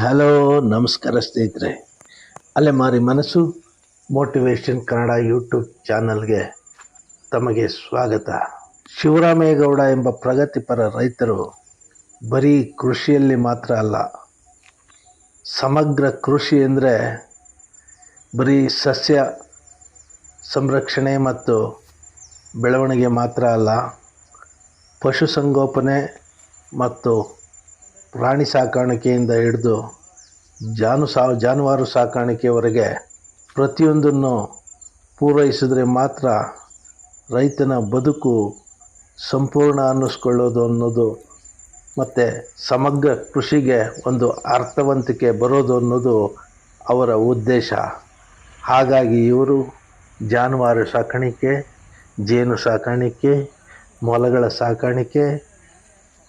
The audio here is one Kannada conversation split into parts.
ಹಲೋ, ನಮಸ್ಕಾರ ಸ್ನೇಹಿತರೆ. ಅಲೆಮಾರಿ ಮನಸ್ಸು ಮೋಟಿವೇಶನ್ ಕನ್ನಡ ಯೂಟ್ಯೂಬ್ ಚಾನಲ್ಗೆ ತಮಗೆ ಸ್ವಾಗತ. ಶಿವರಾಮೇಗೌಡ ಎಂಬ ಪ್ರಗತಿಪರ ರೈತರು ಬರೀ ಕೃಷಿಯಲ್ಲಿ ಮಾತ್ರ ಅಲ್ಲ, ಸಮಗ್ರ ಕೃಷಿ ಅಂದರೆ ಬರೀ ಸಸ್ಯ ಸಂರಕ್ಷಣೆ ಮತ್ತು ಬೆಳವಣಿಗೆ ಮಾತ್ರ ಅಲ್ಲ, ಪಶುಸಂಗೋಪನೆ ಮತ್ತು ಪ್ರಾಣಿ ಸಾಕಾಣಿಕೆಯಿಂದ ಹಿಡಿದು ಜಾನು ಸಾ, ಜಾನುವಾರು ಸಾಕಾಣಿಕೆವರೆಗೆ ಪ್ರತಿಯೊಂದನ್ನು ಪೂರೈಸಿದ್ರೆ ಮಾತ್ರ ರೈತನ ಬದುಕು ಸಂಪೂರ್ಣ ಅನ್ನಿಸ್ಕೊಳ್ಳೋದು ಅನ್ನೋದು ಮತ್ತು ಸಮಗ್ರ ಕೃಷಿಗೆ ಒಂದು ಅರ್ಥವಂತಿಕೆ ಬರೋದು ಅನ್ನೋದು ಅವರ ಉದ್ದೇಶ. ಹಾಗಾಗಿ ಇವರು ಜಾನುವಾರು ಸಾಕಾಣಿಕೆ, ಜೇನು ಸಾಕಾಣಿಕೆ, ಮೊಲಗಳ ಸಾಕಾಣಿಕೆ,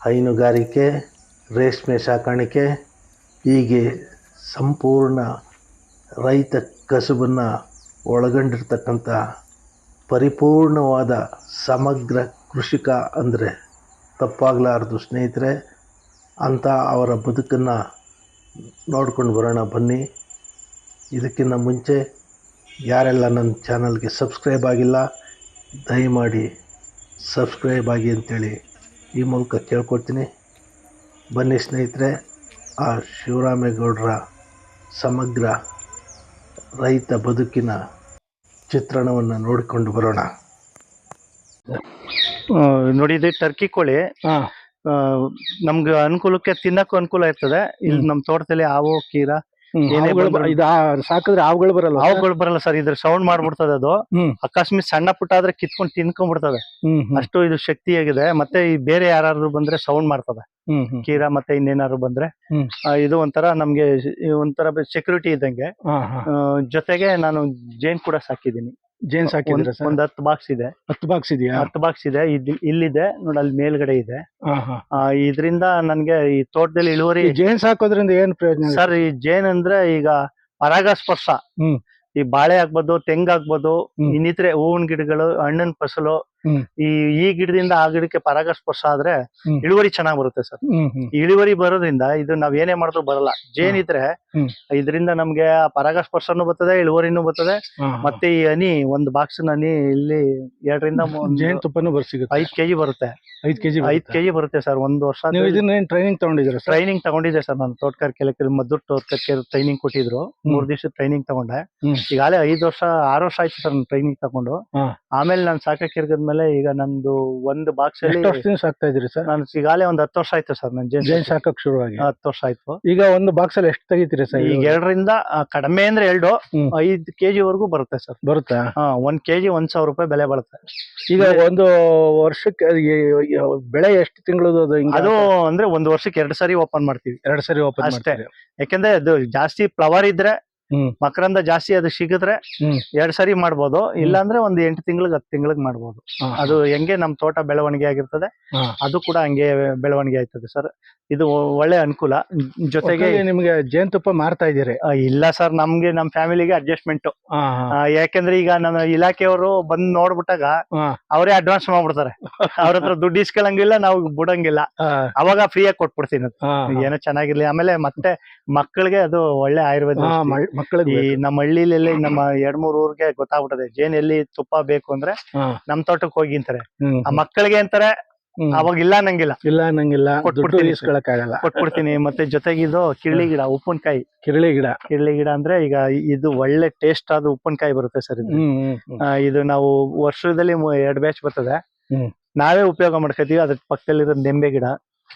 ಹೈನುಗಾರಿಕೆ ರೇಷ್ಮೆ ಸಾಕಾಣಿಕೆ, ಹೀಗೆ ಸಂಪೂರ್ಣ ರೈತ ಕಸುಬನ್ನು ಒಳಗೊಂಡಿರ್ತಕ್ಕಂಥ ಪರಿಪೂರ್ಣವಾದ ಸಮಗ್ರ ಕೃಷಿಕ ಅಂದರೆ ತಪ್ಪಾಗಲಾರದು ಸ್ನೇಹಿತರೆ, ಅಂಥ ಅವರ ಬದುಕನ್ನು ನೋಡ್ಕೊಂಡು ಬರೋಣ ಬನ್ನಿ. ಇದಕ್ಕಿಂತ ಮುಂಚೆ ಯಾರೆಲ್ಲ ನನ್ನ ಚಾನಲ್ಗೆ ಸಬ್ಸ್ಕ್ರೈಬ್ ಆಗಿಲ್ಲ, ದಯಮಾಡಿ ಸಬ್ಸ್ಕ್ರೈಬ್ ಆಗಿ ಅಂತೇಳಿ ಈ ಮೂಲಕ ಕೇಳ್ಕೊಡ್ತೀನಿ. ಬನ್ನಿ ಸ್ನೇಹಿತರೆ ಆ ಶಿವರಾಮೇಗೌಡರ ಸಮಗ್ರ ರೈತ ಬದುಕಿನ ಚಿತ್ರಣವನ್ನು ನೋಡಿಕೊಂಡು ಬರೋಣ. ನೋಡಿ ಇದು ಟರ್ಕಿ ಕೋಳಿ. ನಮ್ಗೆ ಅನುಕೂಲಕ್ಕೆ ತಿನ್ನಕ್ಕೂ ಅನುಕೂಲ ಇರ್ತದೆ. ಇಲ್ಲಿ ನಮ್ಮ ತೋಟದಲ್ಲಿ ಹಾವು ಕೀರ ಇದು ಸಾಕಿದ್ರೆ ಹಾವುಗಳು ಬರಲ್ಲ. ಹಾವುಗಳು ಬರಲ್ಲ ಸರ್ ಇದ್ರ ಸೌಂಡ್ ಮಾಡ್ಬಿಡ್ತದೆ ಅದು. ಅಕಸ್ಮಾತ್ ಸಣ್ಣ ಪುಟ್ಟ ಆದ್ರೆ ಕಿತ್ಕೊಂಡು ತಿನ್ಕೊಂಡ್ಬಿಡ್ತದೆ. ಅಷ್ಟು ಇದು ಶಕ್ತಿಯಾಗಿದೆ. ಮತ್ತೆ ಈ ಬೇರೆ ಯಾರಾದ್ರೂ ಬಂದ್ರೆ ಸೌಂಡ್ ಮಾಡ್ತದೆ. ಹ್ಮ್ ಮತ್ತೆ ಇನ್ನೇನಾದ್ರು ಬಂದ್ರೆ. ಇದು ಒಂಥರ ನಮ್ಗೆ ಒಂಥರ ಸೆಕ್ಯೂರಿಟಿ ಇದ್ದಂಗೆ. ಜೊತೆಗೆ ನಾನು ಜೇನ್ ಕೂಡ ಸಾಕಿದ್ದೀನಿ. ಜೇನ್ ಹಾಕಿದ್ರೆ ಒಂದ್- ಹತ್ತು ಬಾಕ್ಸ್ ಇದೆ ಹತ್ತು ಬಾಕ್ಸ್ ಇದೆಯಾ ಹತ್ತು ಬಾಕ್ಸ್ ಇದೆ ಇದ್- ಇಲ್ಲಿದೆ ನೋಡಿ ಅಲ್ಲಿ ಮೇಲ್ಗಡೆ ಇದೆ ಹಾ ಹಾ ಆ, ಇದ್ರಿಂದ ನನ್ಗೆ ಈ ತೋಟದಲ್ಲಿ ಇಳುವರಿ ಜೇನ್ಸ್ ಹಾಕೋದ್ರಿಂದ ಏನ್ ಪ್ರಯೋಜನ ಇದೆ? ಸರ್ ಈ ಜೇನ್ ಅಂದ್ರೆ ಈಗ ಪರಾಗಸ್ಪರ್ಶ ಹ್ಮ್. ಈ ಬಾಳೆ ಆಗ್ಬೋದು ತೆಂಗ್ ಆಗ್ಬೋದು ಹ್ಮ್. ಇನ್ನಿತರೆ ಹೂವಿನ ಗಿಡಗಳು ಹಣ್ಣಿನ ಫಸಲು. ಈ ಈ ಗಿಡದಿಂದ ಆ ಗಿಡಕ್ಕೆ ಪರಾಗಸ್ಪರ್ಶ ಆದ್ರೆ ಇಳುವರಿ ಚೆನ್ನಾಗ್ ಬರುತ್ತೆ ಸರ್. ಇಳುವರಿ ಬರೋದ್ರಿಂದ ಇದು ನಾವ್ ಏನೇ ಮಾಡಿದ್ರು ಬರಲ್ಲ. ಜೇನ್ ಇದ್ರೆ ಹ್ಮ್. ಇದರಿಂದ ನಮ್ಗೆ ಪರಾಗಸ್ಪರ್ಶನು ಬರ್ತದೆ ಇಳುವರಿನು ಬರ್ತದೆ. ಮತ್ತೆ ಈ ಹನಿ ಒಂದು ಬಾಕ್ಸ್ ಹನಿ ಇಲ್ಲಿ ಎರಡರಿಂದ ಜೇನ್ ತುಪ್ಪನು ಬರ್ಸಿಗೆ ಐದ್ ಕೆಜಿ ಬರುತ್ತೆ. ಐದ್ ಕೆಜಿ ಐದ್ ಕೆಜಿ ಬರುತ್ತೆ ಸರ್ ಒಂದ್ ವರ್ಷ ಟ್ರೈನಿಂಗ್ ತಗೊಂಡಿದ್ರು ಟ್ರೈನಿಂಗ್ ತಗೊಂಡಿದ್ದೆ ಸರ್ ನಾನು. ತೋಟಕಾರ ಕೆಲಕ್ಕೆ ಮದ್ದು ತೋಟಗಾರಿಕೆ ಟ್ರೈನಿಂಗ್ ಕೊಟ್ಟಿದ್ರು. ಮೂರ್ ದಿವಸ ಟ್ರೈನಿಂಗ್ ತಗೊಂಡೆ. ಈಗಾಗಲೇ ಐದ್ ವರ್ಷ ಆರು ವರ್ಷ ಆಯ್ತು ಸರ್ ಟ್ರೈನಿಂಗ್ ತಗೊಂಡು. ಆಮೇಲೆ ನಾನು ಸಾಕಕ್ಕೆ ಇರ್ಗದ್ಮೇಲೆ ಈಗ ನಂದು ಒಂದು ಬಾಕ್ಸ್ ಅಲ್ಲಿ ಎಷ್ಟು ವರ್ಷದಿಂದ ಸಾಕ್ತಾ ಇದ್ರಿ ಸರ್? ನಾನು ಈಗಾಗಲೇ ಒಂದ್ ಹತ್ತು ವರ್ಷ ಆಯ್ತು ಸರ್ ನನ್ ಜೇನ್ ಜೇನ್ ಸಾಕಕ್ ಶುರುವಾಗಿ ಹತ್ತು ವರ್ಷ ಆಯ್ತು. ಈಗ ಒಂದು ಬಾಕ್ಸ್ ಅಲ್ಲಿ ಎಷ್ಟು ತೆಗಿತೀರಿ ಸರ್? ಈಗ ಎರಡರಿಂದ ಆ, ಕಡಿಮೆ ಅಂದ್ರೆ ಎರಡು ಹ್ಮ್. ಐದ್ ಕೆಜಿ ವರ್ಗೂ ಬರುತ್ತೆ ಸರ್. ಬರುತ್ತಾ? ಹಾ ಒಂದ್ ಕೆಜಿ ಒಂದ್ ಸಾವಿರ ರೂಪಾಯಿ ಬೆಲೆ ಬರುತ್ತೆ. ಈಗ ಒಂದು ವರ್ಷಕ್ಕೆ ಅದು ಎ- ಎ- ಬೆಳೆ ಎಷ್ಟು ತಿಂಗಳದು ಅದು ಹಿಂಗೆ ಅದು ಅಂದ್ರೆ ಒಂದ್ ವರ್ಷಕ್ಕೆ ಎರಡ್ ಸರಿ ಓಪನ್ ಮಾಡ್ತೀವಿ. ಎರಡ್ ಸರಿ ಓಪನ್ ಅಷ್ಟೇ. ಯಾಕಂದ್ರೆ ಅದು ಜಾಸ್ತಿ ಫ್ಲವರ್ ಇದ್ರೆ. ಮಕರಂದ ಜಾಸ್ತಿ ಅದು ಸಿಗಿದ್ರೆ. ಎರಡ್ ಸರಿ ಮಾಡ್ಬೋದು. ಇಲ್ಲಾಂದ್ರೆ ಒಂದ್ ಎಂಟು ತಿಂಗಳಿಗೆ ಹತ್ತು ತಿಂಗಳಿಗೆ ಮಾಡ್ಬೋದು. ಅದು ಹೆಂಗೆ ನಮ್ ತೋಟ ಬೆಳವಣಿಗೆ ಆಗಿರ್ತದೆ ಅದು ಕೂಡ ಹಂಗೆ ಬೆಳವಣಿಗೆ ಆಯ್ತದೆ ಸರ್. ಇದು ಒಳ್ಳೆ ಅನುಕೂಲ. ಜೊತೆಗೆ ನಿಮ್ಗೆ ಜೇನುತುಪ್ಪ ಮಾರ್ತಾ ಇದೀರಿ ಇಲ್ಲ ಸರ್ ನಮ್ಗೆ ನಮ್ ಫ್ಯಾಮಿಲಿಗೆ ಅಡ್ಜಸ್ಟ್ಮೆಂಟ್. ಯಾಕೆಂದ್ರೆ ಈಗ ನಮ್ಮ ಇಲಾಖೆಯವರು ಬಂದ್ ನೋಡ್ಬಿಟ್ಟಾಗ. ಅವರೇ ಅಡ್ವಾನ್ಸ್ ಮಾಡ್ಬಿಡ್ತಾರೆ. ಅವ್ರ ಹತ್ರ ದುಡ್ಡು ಇಸ್ಕೊಳಂಗಿಲ್ಲ ನಾವು ಬಿಡಂಗಿಲ್ಲ. ಅವಾಗ ಫ್ರೀಯಾಗಿ ಕೊಟ್ಬಿಡ್ತೀನಿ. ಏನೋ ಚೆನ್ನಾಗಿರ್ಲಿ. ಆಮೇಲೆ ಮತ್ತೆ ಮಕ್ಕಳಿಗೆ ಅದು ಒಳ್ಳೆ ಆಯುರ್ವೇದ ಮಕ್ಕಳಿಗೆ ಈ. ನಮ್ಮ ಹಳ್ಳಿಲೆಲ್ಲ ನಮ್ಮ ಎರಡ್ ಮೂರ್ ಊರ್ಗೆ ಗೊತ್ತಾಗ್ಬಿಟ್ಟದೆ. ಜೇನ್ ಎಲ್ಲಿ ತುಪ್ಪ ಬೇಕು ಅಂದ್ರೆ ನಮ್ ತೋಟಕ್ಕೆ ಹೋಗಿ ಅಂತಾರೆ. ಆ ಮಕ್ಕಳಿಗೆ ಅಂತಾರೆ. ಅವಾಗ ಇಲ್ಲ ನಂಗಿಲ್ಲ ಇಲ್ಲ ನಂಗಿಲ್ಲ ದುಡ್ಡು ಕೊಟ್ಬಿಡ್ತೀನಿ. ಆಗಲ್ಲ ಕೊಟ್ಬಿಡ್ತೀನಿ. ಮತ್ತೆ ಜೊತೆಗೆ ಇದು ಗಿಡ ಉಪ್ಪಿನಕಾಯಿ. ಕಿರಳಿ ಗಿಡ. ಕಿರಳಿ ಗಿಡ ಅಂದ್ರೆ ಈಗ ಇದು ಒಳ್ಳೆ ಟೇಸ್ಟ್ ಆದ ಉಪ್ಪಿನಕಾಯಿ ಬರುತ್ತೆ ಸರ್ ಇದು. ಇದು ನಾವು ವರ್ಷದಲ್ಲಿ ಎರಡ್ ಬ್ಯಾಚ್ ಬರ್ತದೆ. ನಾವೇ ಉಪಯೋಗ ಮಾಡ್ಕೋತೀವಿ. ಅದ್ರ ಪಕ್ಕದಲ್ಲಿರೋ ನಿಂಬೆ ಗಿಡ.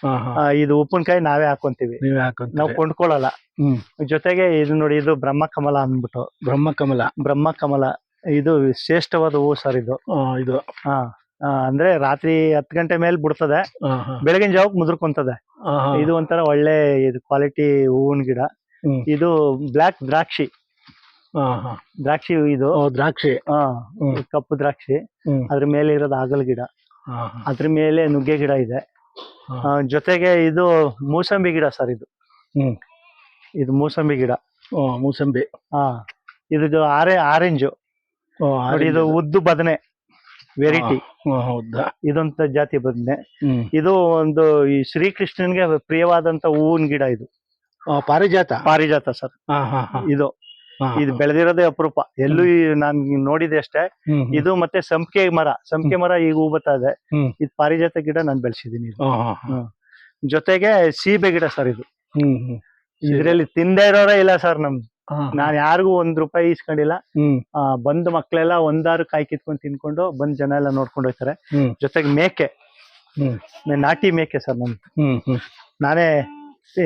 ಆ, ಇದು ಉಪ್ಪಿನಕಾಯಿ ನಾವೇ ಹಾಕೊಂತೀವಿ. ನೀವೇ ಹಾಕೊಂತೀರಿ. ನಾವು ಕೊಂಡ್ಕೊಳ್ಳಲ್ಲ. ಹ್ಮ್. ಜೊತೆಗೆ ಇದು ನೋಡಿ ಇದು ಬ್ರಹ್ಮ ಕಮಲ ಅಂದ್ಬಿಟ್ಟು. ಬ್ರಹ್ಮ ಕಮಲ. ಬ್ರಹ್ಮ ಕಮಲ. ಇದು ಶ್ರೇಷ್ಠವಾದ ಹೂವು ಸರ್ ಇದು. ಆ, ಇದು. ಹಾ. ಆ, ಅಂದ್ರೆ ರಾತ್ರಿ ಹತ್ತು ಗಂಟೆ ಮೇಲೆ ಬಿಡ್ತದೆ. ಆ, ಹಾ. ಬೆಳಗಿನ ಜಾವಕ್ಕೆ ಮುದುರ್ಕೊಂತದೆ. ಆ, ಹಾ. ಇದು ಒಂಥರ ಒಳ್ಳೆ ಇದು ಕ್ವಾಲಿಟಿ ಹೂವಿನ ಗಿಡ. ಹ್ಮ್. ಇದು ಬ್ಲಾಕ್ ದ್ರಾಕ್ಷಿ. ಆ, ಹಾ. ದ್ರಾಕ್ಷಿ ಇದು. ಓ, ದ್ರಾಕ್ಷಿ. ಹಾ. ಹ್ಮ್. ಕಪ್ಪು ದ್ರಾಕ್ಷಿ. ಹ್ಮ್. ಅದ್ರ ಮೇಲೆ ಇರೋದು ಆಗಲ್ ಗಿಡ ಆ, ಹಾ. ಅದ್ರ ಮೇಲೆ ನುಗ್ಗೆ ಗಿಡ ಇದೆ. ಜೊತೆಗೆ ಇದು ಮೂಸಂಬಿ ಗಿಡ ಸರ್ ಇದು. ಹ್ಮ್. ಇದು ಮೂಸಂಬಿ ಗಿಡ. ಓ, ಮೂಸಂಬಿ. ಹಾ ಇದು ಆರೆ ಆರೆಂಜು. ಓ, ನೋಡಿ ಇದು ಉದ್ದು ಬದನೆ ವೆರೈಟಿ. ಓ, ಹೌದಾ ಇದೊಂದು ಜಾತಿ ಬದನೆ. ಹ್ಮ್. ಇದು ಒಂದು ಈ ಶ್ರೀಕೃಷ್ಣನ್ಗೆ ಪ್ರಿಯವಾದಂತ ಹೂವಿನ ಗಿಡ ಇದು. ಆ, ಪಾರಿಜಾತ? ಪಾರಿಜಾತ ಸರ್. ಹಾ ಹಾ ಹಾ. ಇದು. ಇದು ಬೆಳೆದಿರೋದೇ ಅಪರೂಪ. ಎಲ್ಲೂ ನಾನ್ ನೋಡಿದೆ ಅಷ್ಟೇ. ಇದು ಮತ್ತೆ ಸಂಪಿಗೆ ಮರ. ಸಂಪಿಗೆ ಮರ ಈಗ ಹೂ ಬರ್ತಾ ಇದೆ. ಇದು ಪಾರಿಜಾತ ಗಿಡ ನಾನು ಬೆಳೆಸಿದೀನಿ. ಜೊತೆಗೆ ಸೀಬೆ ಗಿಡ ಸರ್ ಇದು. ಇದ್ರಲ್ಲಿ ತಿಂದೆ ಇರೋರೇ ಇಲ್ಲ ಸರ್ ನಮ್ದು. ನಾನ್ ಯಾರಿಗೂ ಒಂದ್ ರೂಪಾಯಿ ಇಸ್ಕೊಂಡಿಲ್ಲ. ಬಂದ್ ಮಕ್ಳೆಲ್ಲ ಒಂದಾರು ಕಾಯಿ ಕಿತ್ಕೊಂಡು ತಿನ್ಕೊಂಡು ಬಂದ್ ಜನ ಎಲ್ಲ ನೋಡ್ಕೊಂಡು ಹೋಗ್ತಾರೆ. ಜೊತೆಗೆ ಮೇಕೆ. ನಾಟಿ ಮೇಕೆ ಸರ್ ನಮ್ ಹ್ಮ್ ಹ್ಮ್. ನಾನೇ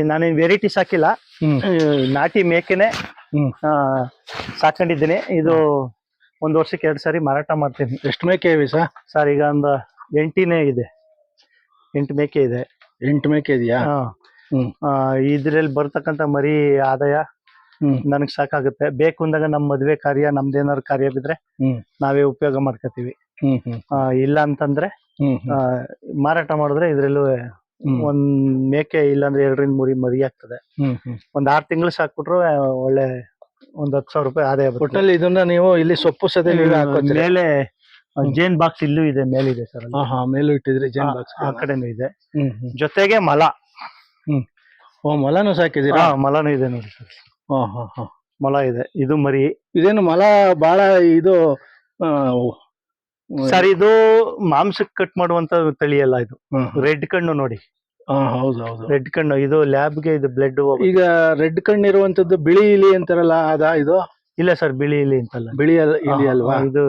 ನಾನೇನ್ ವೆರೈಟೀಸ್ ಹಾಕಿಲ್ಲ. ನಾಟಿ ಮೇಕೆನೆ ಸಾಕೊಂಡಿದ್ದೀನಿ ಇದು ಒಂದು ವರ್ಷಕ್ಕೆ ಎರಡು ಸಾರಿ ಮಾರಾಟ ಮಾಡ್ತೀನಿ. ಎಷ್ಟು ಮೇಕೆ ಇವೆ ಸರ್? ಸರ್ ಈಗ ಒಂದು ಎಂಟಿನೇ ಇದೆ. ಎಂಟು ಮೇಕೆ ಇದೆ. ಎಂಟು ಮೇಕೆ ಇದೆಯಾ? ಇದ್ರಲ್ಲಿ ಬರ್ತಕ್ಕಂತ ಮರಿ ಆದಾಯ ನನಗೆ ಸಾಕಾಗುತ್ತೆ. ಬೇಕು ಅಂದಾಗ ನಮ್ಮ ಮದುವೆ ಕಾರ್ಯ ನಮ್ದೇನಾದ್ರು ಕಾರ್ಯ ಬಿದ್ರೆ ನಾವೇ ಉಪಯೋಗ ಮಾಡ್ಕೋತೀವಿ. ಇಲ್ಲ ಅಂತಂದ್ರೆ ಮಾರಾಟ ಮಾಡಿದ್ರೆ ಇದ್ರಲ್ಲೂ. ಒಂದ್ ಮೇಕೆ ಇಲ್ಲಾಂದ್ರೆ ಎರಡರಿಂದ ಮೂರಿ ಮರಿ ಆಗ್ತದೆ. ಹ್ಮ್ ಹ್ಮ್. ಒಂದ್ ಆರ್ ತಿಂಗಳು ಸಾಕ್ಬಿಟ್ರು ಒಳ್ಳೆ ಒಂದ್ ಹತ್ತು ಸಾವಿರ ರೂಪಾಯಿ ಆದಾಯ ಬರುತ್ತೆ. ಒಟ್ಟಲ್ಲಿ ಇದನ್ನ ನೀವು ಇಲ್ಲಿ ಸೊಪ್ಪು ಸದೆ ನೀವು ಹಾಕೋತೀರಾ? ಮೇಲೆ ಜೇನ್ ಬಾಕ್ಸ್ ಇಲ್ಲೂ ಇದೆ ಮೇಲಿದೆ ಸರ್. ಹಾ ಹಾ ಮೇಲೂ ಇಟ್ಟಿದ್ರಿ ಜೇನ್ ಬಾಕ್ಸ್ ಆ ಕಡೆನೂ ಇದೆ. ಹ್ಮ್ ಹ್ಮ್. ಜೊತೆಗೆ ಮಲ. ಓ ಮಲನು ಸಾಕಿದೀರಾ ಮಲನೂ ಇದೆ ನೋಡಿ ಸರ್. ಹಾ ಹಾ. ಹಾ ಮೊಲ ಇದೆ. ಇದು ಮರಿ. ಇದೇನು ಮಲ ಬಹಳ ಇದು ಸರ್ ಇದು ಮಾಂಸಕ್ಕೆ ಕಟ್ ಮಾಡುವಂತ ತಳಿ ಅಲ್ಲ ಇದು. ರೆಡ್ ಕಣ್ಣು ನೋಡಿ. ಹಾ ಹೌದು ಹೌದು. ರೆಡ್ ಕಣ್ಣು ಇದು ಲ್ಯಾಬ್ಗೆ ಇದು ಬ್ಲಡ್ ಈಗ ರೆಡ್ ಕಣ್ಣು ಇರುವಂತದ್ದು ಬಿಳಿ ಇಲಿ ಅಂತಾರಲ್ಲ ಅದ ಇದು? ಇಲ್ಲ ಸರ್ ಬಿಳಿ ಇಲಿ ಅಂತಲ್ಲ. ಬಿಳಿ ಇಲಿ ಅಲ್ವಾ? ಇದು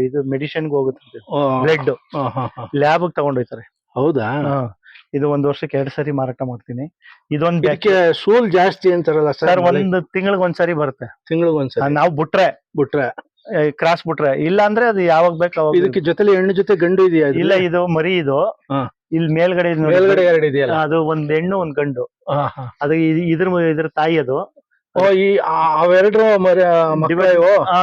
ಇದು ಮೆಡಿಸಿನ್ಗೆ ಹೋಗುತ್ತೆ ಬ್ಲಡ್ ಹಾ, ಹಾ, ಹಾ. ಲ್ಯಾಬ್ ತಗೊಂಡೋಯ್ತಾರೆ ಹೌದಾ? ಇದು ಒಂದ್ ವರ್ಷಕ್ಕೆ ಎರಡ್ ಸರಿ ಮಾರಾಟ ಮಾಡ್ತೀನಿ. ಇದೊಂದ್ ಯಾಕೆ ಸೂಲ್ ಜಾಸ್ತಿ ಅಂತಾರಲ್ಲ ಸರ್ ಸರ್ ಒಂದ್ ತಿಂಗಳಿಗೆ ಒಂದ್ಸರಿ ಬರುತ್ತೆ. ತಿಂಗಳಿಗೆ ಒಂದ್ಸರಿ ನಾವು ಬಿಟ್ರೆ. ಬಿಟ್ರೆ. ಕ್ರಾಸ್ ಬಿಟ್ರೆ ಇಲ್ಲ ಅಂದ್ರೆ ಅದು ಯಾವಾಗ ಬೇಕು ಅವಾಗ ಇದಕ್ಕೆ ಜೊತೆಲಿ ಹೆಣ್ಣು ಜೊತೆ ಗಂಡು ಇದೆಯಾ ಇದು? ಇಲ್ಲ ಇದು ಮರಿ ಇದು ಹಾ. ಇಲ್ಲಿ ಮೇಲ್ಗಡೆ ಇದು ನೋಡಿ. ಮೇಲ್ಗಡೆ ಎರಡು ಇದೆಯಲ್ಲ ಅದು ಒಂದ್ ಹೆಣ್ಣು ಒಂದ್ ಗಂಡು ಹಾ, ಹಾ. ಅದು ಇದ್- ಇದ್ರ ಇದ್ರ ತಾಯಿ ಅದು ಓ ಈ ಆ- ಅವೆರಡು ಮರಿ ಮಕ್ಕಳು ಇವು? ಆ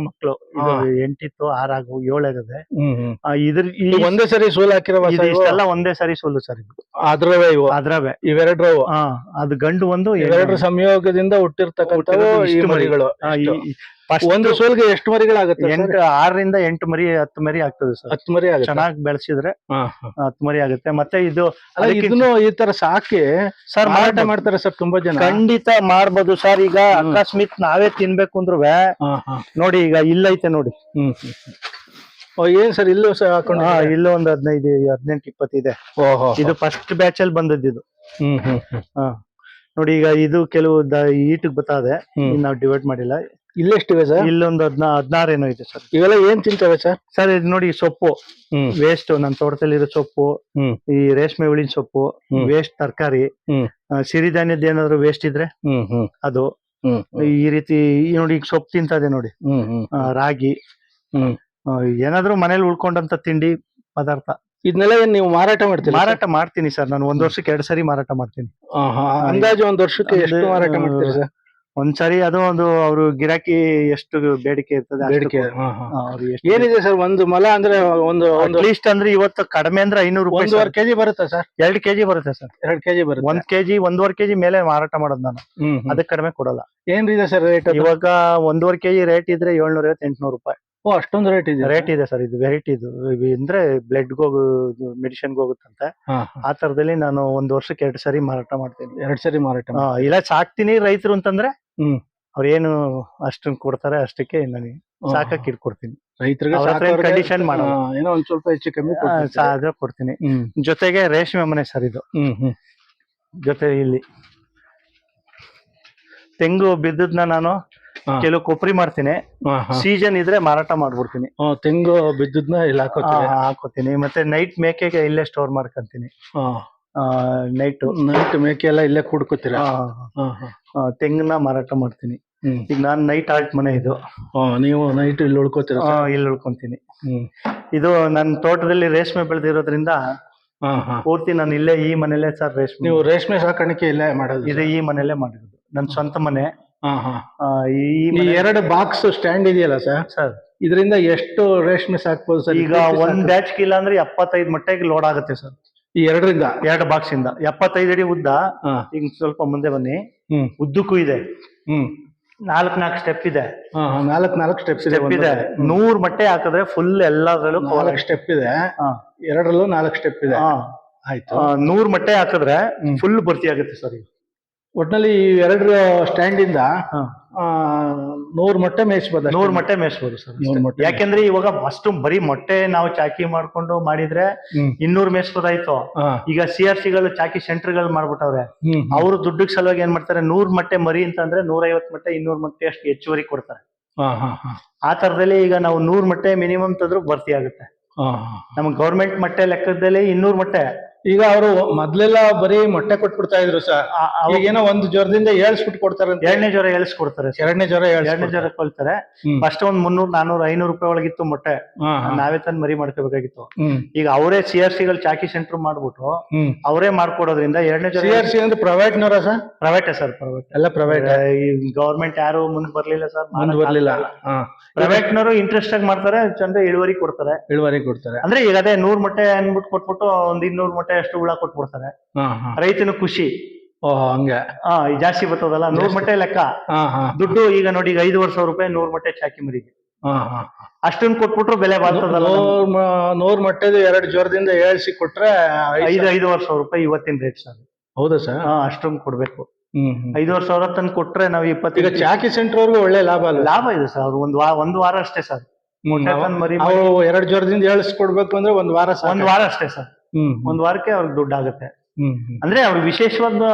ಮಕ್ಳು ಇದು ಹಾ. ಎಂಟಿತ್ತು ಆರಾಗು ಏಳಾಗದೆ ಹ್ಮ್ ಹ್ಮ್ ಆ, ಇದ್ರ ಈ ಒಂದೇ ಸರಿ ಸೂಲ್ ಹಾಕಿರೋ ಇದು ಇಷ್ಟೆಲ್ಲ ಒಂದೇ ಸಾರಿ ಸೋಲು ಸರ್ ಇದು ಅದ್ರವೇ ಇವು ಅದ್ರವೇ ಇವೆರಡ್ರು ಹಾ ಅದು ಗಂಡು ಒಂದು ಹೆಣ್ಣು ಇವೆರಡರ. ಸಂಯೋಗದಿಂದ ಹುಟ್ಟಿರ್ತಕ್ಕಂಥವು ಹುಟ್ಟಿರೋದು ಈ ಇಷ್ಟು ಮರಿ. ಮರಿಗಳು ಆ, ಈ- ಇಷ್ಟು. ಈ first ಒಂದು ಸೋಲ್ಗೆ ಎಷ್ಟು ಮರಿಗಳಾಗುತ್ತೆ? ಎಂಟು ಆರರಿಂದ ಎಂಟು ಮರಿ ಹತ್ತು ಮರಿ ಆಗ್ತದೆ ಸರ್. ಹತ್ತು ಮರಿ ಆಗುತ್ತೆ. ಚೆನ್ನಾಗಿ ಬೆಳೆಸಿದ್ರೆ. ಹತ್ತು ಮರಿ ಆಗುತ್ತೆ. ಮತ್ತೆ ಇದು ಇದನ್ನು ಈ ತರ ಸಾಕಿ ಸರ್ ಮಾರಾಟ ಮಾಡ್ತಾರೆ ಸರ್ ತುಂಬಾ ಜನ. ಖಂಡಿತ ಮಾಡ್ಬೋದು ಸರ್. ಈಗ ಅಕಸ್ಮಿತ್ ನಾವೇ ತಿನ್ಬೇಕು ಅಂದ್ರು. ನೋಡಿ ಈಗ ಇಲ್ಲೈತೆ ನೋಡಿ. ಏನ್ ಸರ್ ಇಲ್ಲೂ ಸಹ ಹಾಕೊಂಡು? ಇಲ್ಲೂ ಒಂದ್ ಹದಿನೈದು ಹದಿನೆಂಟು ಇಪ್ಪತ್ತಿದೆ. ಇದು ಫಸ್ಟ್ ಬ್ಯಾಚ್ ಅಲ್ಲಿ ಬಂದದ್ದು ಇದು. ಹ್ಮ್ ಹ್ಮ್ ನೋಡಿ ಈಗ ಇದು ಕೆಲವು ಈಟಿಗೆ ಬತ್ತದೆ. ನಾವು ಡಿವೈಡ್ ಮಾಡಿಲ್ಲ. ಇಲ್ಲೆಷ್ಟಿವೆ ಸರ್? ಇಲ್ಲೊಂದು ಹದ್ನಾ ಹದಿನಾರು ಏನೋ ಇದೆ ಸರ್. ಇವೆಲ್ಲ ಏನ್ ತಿಂತವೆ ಸರ್? ಸರ್ ಇದು ನೋಡಿ ಸೊಪ್ಪು. ಹ್ಮ್. ವೇಸ್ಟ್ ನನ್ನ ತೋಟದಲ್ಲಿರೋ ಸೊಪ್ಪು ಹ್ಮ್. ಈ ರೇಷ್ಮೆ ಹುಳಿನ ಸೊಪ್ಪು ಹ್ಮ್. ವೇಸ್ಟ್ ತರಕಾರಿ ಹ್ಮ್. ಸಿರಿಧಾನ್ಯದ ಏನಾದ್ರು ವೇಸ್ಟ್ ಇದ್ರೆ ಹ್ಮ್ ಹ್ಮ್. ಅದು. ಹ್ಮ್ ಈ ರೀತಿ ಈ ನೋಡಿ ಈಗ ಸೊಪ್ಪು ತಿಂತದೆ ನೋಡಿ. ಹ್ಮ್ ಹ್ಮ್. ಆ, ರಾಗಿ. ಹ್ಮ್. ಆ, ಏನಾದ್ರು ಮನೇಲಿ ಉಳ್ಕೊಂಡಂತ ತಿಂಡಿ ಪದಾರ್ಥ. ಇದನ್ನೆಲ್ಲ ಏನ್ ನೀವು ಮಾರಾಟ ಮಾಡ್ತೀನಿ? ಮಾರಾಟ ಮಾಡ್ತೀನಿ ಸರ್. ನಾನು ಒಂದ್ ವರ್ಷಕ್ಕೆ ಎರಡ್ ಸರಿ ಮಾರಾಟ ಮಾಡ್ತೀನಿ. ಆಹಾ, ಅಂದಾಜು ಒಂದ್ ವರ್ಷಕ್ಕೆ ಎಷ್ಟು ಅಂದ್ರೆ, ಮಾರಾಟ ಮಾಡ್ತೀರಿ ಸರ್? ಒಂದ್ಸರಿ ಅದು ಒಂದು ಅವರು ಗಿರಾಕಿ ಎಷ್ಟು ಬೇಡಿಕೆ ಇರ್ತದೆ ಬೇಡಿಕೆ. ಏನಿದೆ ಸರ್ ಒಂದು ಮೊಲ ಅಂದ್ರೆ ಒಂದು ಒಂದು ಲೀಸ್ಟ್ ಅಂದ್ರೆ ಇವತ್ತು ಕಡಿಮೆ ಅಂದ್ರೆ ಐನೂರು ರೂಪಾಯಿ ಒಂದೂವರೆ ಕೆಜಿ ಬರುತ್ತೆ ಸರ್. ಎರಡು ಕೆಜಿ ಬರುತ್ತೆ ಸರ್. ಎರಡು ಕೆಜಿ ಬರುತ್ತೆ. ಒಂದ್ ಕೆಜಿ ಒಂದೂವರೆ ಕೆಜಿ ಮೇಲೆ ಮಾರಾಟ ಮಾಡೋದು ನಾನು. ಅದಕ್ಕೆ ಕಡಿಮೆ ಕೊಡಲ್ಲ. ಏನಿದೆ ಸರ್ ರೇಟ್ ಇವಾಗ ಒಂದೂವರೆ ಕೆಜಿ ರೇಟ್ ಇದ್ರೆ ಏಳ್ನೂರ ಐವತ್ತು ಎಂಟ್ನೂರು ರೂಪಾಯಿ. ಓ ಅಷ್ಟೊಂದು ರೇಟ್ ಇದೆ ರೇಟ್ ಇದೆ ಸರ್ ಇದು ವೆರೈಟಿ ಇದು. ಅಂದ್ರೆ ಬ್ಲಡ್ ಹೋಗು ಮೆಡಿಸಿನ್ ಹೋಗುತ್ತಂತೆ. ಆ ತರದಲ್ಲಿ ನಾನು ಒಂದ್ ವರ್ಷಕ್ಕೆ ಎರಡು ಸರಿ ಮಾರಾಟ ಮಾಡ್ತೀನಿ. ಎರಡು ಸರಿ ಮಾರಾಟ ಇಲ್ಲ ಸಾಕ್ತೀನಿ ರೈತರು ಅಂತಂದ್ರೆ ಹ್ಮ್. ಅವ್ರೇನು ಅಷ್ಟನ್ ಕೊಡ್ತಾರೆ ಅಷ್ಟಕ್ಕೆ ನನಗೆ ಸಾಕಕ್ಕೆ ಸಾಕಕ್ ಇಟ್ಕೊಡ್ತೀನಿ. ರೈತರಿಗೆ ಹತ್ರ ಏನ್ ಒಂದ್ ಸ್ವಲ್ಪ ಹೆಚ್ಚು ಕಮ್ಮಿ ಆದ್ರೆ. ಕೊಡ್ತೀನಿ ಜೊತೆಗೆ ರೇಷ್ಮೆ ಮನೆ ಸರ್ ಇದು. ಜೊತೆ ಇಲ್ಲಿ. ತೆಂಗು ಬಿದ್ದದ್ನ ನಾನು ಕೆಲವು ಕೊಬ್ಬರಿ ಮಾಡ್ತೀನಿ. ಸೀಸನ್ ಇದ್ರೆ ಮಾರಾಟ ಮಾಡ್ಬಿಡ್ತೀನಿ. ತೆಂಗು ಬಿದ್ದದ್ನ ಇಲ್ಲಿ ಹಾಕೋತೀನಿ ಹಾಕೋತೀನಿ. ಮತ್ತೆ ನೈಟ್ ಮೇಕೆಗೆ ಇಲ್ಲೇ ಸ್ಟೋರ್ ಮಾಡ್ಕೊಂತೀನಿ. ನೈಟ್ ನೈಟ್ ಮೇಕೆ ಎಲ್ಲ ಇಲ್ಲೇ ಕುಡ್ಕೋತೀರ? ತೆಂಗನ್ನ ಮಾರಾಟ ಮಾಡ್ತೀನಿ. ಈಗ ನಾನ್ ನೈಟ್ ಆರ್ಟ್ ಮನೆ ಇದು. ನೀವು ನೈಟ್ ಇಲ್ಲಿ ಉಳ್ಕೋತೀರ? ಇಲ್ಲಿ ಉಳ್ಕೊಂತೀನಿ. ಇದು ನನ್ನ ತೋಟದಲ್ಲಿ ರೇಷ್ಮೆ ಬೆಳೆದಿರೋದ್ರಿಂದ ಹಾ ಹಾ. ಪೂರ್ತಿ ನಾನು ಇಲ್ಲೇ ಈ ಮನೆಯಲ್ಲೇ ಸರ್ ರೇಷ್ಮೆ. ನೀವು ರೇಷ್ಮೆ ಸಾಕಾಣಿಕೆ ಇಲ್ಲೇ ಮಾಡೋದು ಇದು ಈ ಮನೇಲೆ ಮಾಡಿರೋದು. ನನ್ನ ಸ್ವಂತ ಮನೆ. ಈ ಎರಡು ಬಾಕ್ಸ್ ಸ್ಟ್ಯಾಂಡ್ ಇದೆಯಲ್ಲ ಸರ್? ಸರ್. ಇದರಿಂದ ಎಷ್ಟು ರೇಷ್ಮೆ ಸಾಕ್ಬೋದು ಸರ್? ಈಗ ಒಂದ್ ಬ್ಯಾಚ್ ಇಲ್ಲ ಅಂದ್ರೆ ಎಪ್ಪತ್ತೈದು ಮಟ್ಟಿಗೆ ಲೋಡ್ ಆಗುತ್ತೆ ಸರ್. ಈ ಎರಡರಿಂದ ಎರಡು ಬಾಕ್ಸ್ ಇಂದ. ಎಪ್ಪತ್ತೈದು ಅಡಿ ಉದ್ದ. ಈಗ ಸ್ವಲ್ಪ ಮುಂದೆ ಬನ್ನಿ. ಉದ್ದಕ್ಕೂ ಇದೆ. ಹ್ಮ್. ನಾಲ್ಕ್ ನಾಲ್ಕು ಸ್ಟೆಪ್ ಇದೆ. ನಾಲ್ಕ್ ನಾಲ್ಕು ಸ್ಟೆಪ್ಸ್ ಇದೆ ಸ್ಟೆಪ್ ಇದೆ. ನೂರ್ ಮಟ್ಟೆ ಹಾಕಿದ್ರೆ ಫುಲ್ ಎಲ್ಲದರಲ್ಲೂ ನಾಲ್ಕು ಸ್ಟೆಪ್ ಇದೆ. ಎರಡರಲ್ಲೂ ನಾಲ್ಕು ಸ್ಟೆಪ್ ಇದೆ. ಆಯ್ತು. ನೂರ್ ಮಟ್ಟೆ ಹಾಕಿದ್ರೆ ಫುಲ್ ಭರ್ತಿ ಆಗುತ್ತೆ ಸರ್ ಈಗ. ಒಟ್ನಲ್ಲಿ ಈ ಎರಡು ಸ್ಟ್ಯಾಂಡ್ ಇಂದ ಹಾ. ಆ, ನೂರ್ ಮೊಟ್ಟೆ ಮೇಯಿಸ್ಬೋದು ನೂರು ನೂರ್ ಮೊಟ್ಟೆ ಮೇಯಿಸ್ಬೋದು ಸರ್ ನೂರ್ ಮೊಟ್ಟೆ ಯಾಕೆಂದ್ರೆ ಇವಾಗ ಫಸ್ಟ್ ಬರೀ ಮೊಟ್ಟೆ ನಾವು ಚಾಕಿ ಮಾಡ್ಕೊಂಡು ಮಾಡಿದ್ರೆ ಹ್ಮ್. ಇನ್ನೂರ್ ಮೇಯಿಸ್ಬೋದಾಯ್ತು ಹಾ. ಈಗ ಸಿ ಆರ್ ಸಿಗಳು ಚಾಕಿ ಸೆಂಟರ್ಗಳು ಮಾಡ್ಬಿಟ್ಟವ್ರೆ ಹ್ಮ್. ಅವರು ದುಡ್ಡಿಗೆ ಸಲುವಾಗಿ ಏನ್ ಮಾಡ್ತಾರೆ ನೂರ್ ಮೊಟ್ಟೆ ಮರಿ ಅಂತಂದ್ರೆ ನೂರ ಐವತ್ ಮೊಟ್ಟೆ ಇನ್ನೂರ್ ಮೊಟ್ಟೆ ಅಷ್ಟು ಹೆಚ್ಚುವರಿ ಕೊಡ್ತಾರೆ ಹಾ, ಹಾ, ಹಾ. ಆ ತರದಲ್ಲಿ ಈಗ ನಾವು ನೂರ್ ಮೊಟ್ಟೆ ಮಿನಿಮಮ್ ತಂದ್ರು ಭರ್ತಿ ಆಗುತ್ತೆ ಹಾ, ಹಾ. ನಮ್ ಗೌರ್ಮೆಂಟ್ ಮೊಟ್ಟೆ ಲೆಕ್ಕದಲ್ಲಿ ಇನ್ನೂರ್ ಮೊಟ್ಟೆ ಈಗ ಅವರು ಮೊದ್ಲೆಲ್ಲ ಬರೀ ಮೊಟ್ಟೆ ಕೊಟ್ಬಿಡ್ತಾ ಇದ್ರು ಸರ್. ಈಗೇನೋ ಒಂದು ಜ್ವರದಿಂದ ಏಳ್ಸ್ಬಿಟ್ಟು ಕೊಡ್ತಾರೆ ಎರಡನೇ ಜ್ವರ ಏಳ್ಸ್ಕೊಡ್ತಾರೆ. ಎರಡನೇ ಜ್ವರ ಎರಡನೇ. ಜ್ವರ ಕೊಲ್ತಾರೆ. ಫಸ್ಟ್ ಒಂದ್ ಮುನ್ನೂರ್ ನಾನೂರ್ ಐನೂರ್ ರೂಪಾಯಿ ಒಳಗಿತ್ತು ಮೊಟ್ಟೆ. ನಾವೇ ತಂದ್ ಮರಿ ಮಾಡ್ಕೋಬೇಕಾಗಿತ್ತು. ಈಗ ಅವರೇ ಸಿ ಆರ್ ಸಿಗಳು ಚಾಕಿ ಸೆಂಟರ್ ಮಾಡ್ಬಿಟ್ಟು ಅವರೇ ಮಾಡ್ಕೊಡೋದ್ರಿಂದ ಎರಡನೇ ಸಿ ಜ್ವರ ಆರ್ ಸಿ ಅಂದ್ರೆ ಪ್ರೈವೇಟ್ ನವರ ಸರ್? ಪ್ರೈವೇಟೇ ಸರ್ ಪ್ರೈವೇಟ್ ಎಲ್ಲ ಪ್ರೈವೇಟ್ ಗವರ್ಮೆಂಟ್ ಯಾರು ಮುಂದ್ ಬರ್ಲಿಲ್ಲ ಸರ್? ಮುಂದ್ ಬರ್ಲಿಲ್ಲ. ಪ್ರೈವೇಟ್ ನವರು ಇಂಟ್ರೆಸ್ಟ್ ಆಗಿ ಮಾಡ್ತಾರೆ ಚಂದ ಇಳುವರಿ ಕೊಡ್ತಾರೆ. ಇಳುವರಿ ಕೊಡ್ತಾರೆ. ಅಂದ್ರೆ ಈಗ ಅದೇ ನೂರ್ ಮೊಟ್ಟೆ ಅನ್ಬಿಟ್ಟು ಕೊಟ್ಬಿಟ್ಟು ಒಂದ್ ಇನ್ನೂರ್ ಮೊಟ್ಟೆ ಅಷ್ಟು ಹುಳ ಕೊಟ್ಬಿಡ್ತಾರೆ. ರೈತನ ಹಾ. ರೈತನು ಖುಷಿ. ಹಂಗೆ. ಈ ಜಾಸ್ತಿ ಬರ್ತದಲ್ಲ ನೂರ್ ಮಟ್ಟೆ ಲೆಕ್ಕ. ಹಾ ಹಾ. ದುಡ್ಡು ಈಗ ನೋಡಿ ಈಗ ಐದುವರೆ ಸಾವಿರ ರೂಪಾಯಿ ನೂರ್ ಮಟ್ಟೆ ಚಾಕಿ ಮರಿಗೆ ಅಷ್ಟನ್ನು ಹಾ. ಅಷ್ಟನ್ ಕೊಟ್ಬಿಟ್ರು ಬೆಲೆ ಬರ್ತದಲ್ಲ ನಮ್ಗೆ. ನೂರ್ ಮ- ನೂರ್ ಎರಡು ಜ್ವರದಿಂದ ಏಳ್ಸಿ ಕೊಟ್ರೆ ಐದ್. ಐದುವರೆ ಸಾವಿರ. ರೂಪಾಯಿ ಇವತ್ತಿನ ರೇಟ್ ಸರ್. ಹೌದಾ ಸರ್? ಹಾ ಅಷ್ಟೊಂದು ಕೊಡ್ಬೇಕು. ಹ್ಮ್ ಐದು ಐದುವರೆ ಸಾವಿರ ತಂದು ಕೊಟ್ರೆ ನಾವು ಈಗ ಚಾಕಿ ಸೆಂಟರ್ ಅವ್ರಿಗೂ ಒಳ್ಳೆ ಲಾಭ ಅಲ್ಲ ಲಾಭ ಇದೆ ಸರ್ ಒಂದ್ ವಾರ ಒಂದ್ ವಾರ ಅಷ್ಟೇ ಸರ್. ಮರಿ ಎರಡು ಜ್ವರದಿಂದ ಏಳಿಸ್ಕೊಡ್ಬೇಕು ಅಂದ್ರೆ ಒಂದ್ ವಾರ. ಒಂದ್ ವಾರ ಅಷ್ಟೇ ಸರ್. ಒಂದ್ ವಾರಕ್ಕೆ ಅವ್ರಿಗೆ ದುಡ್ಡು ಆಗುತ್ತೆ. ಅಂದ್ರೆ ಅವ್ರು ವಿಶೇಷವಾದ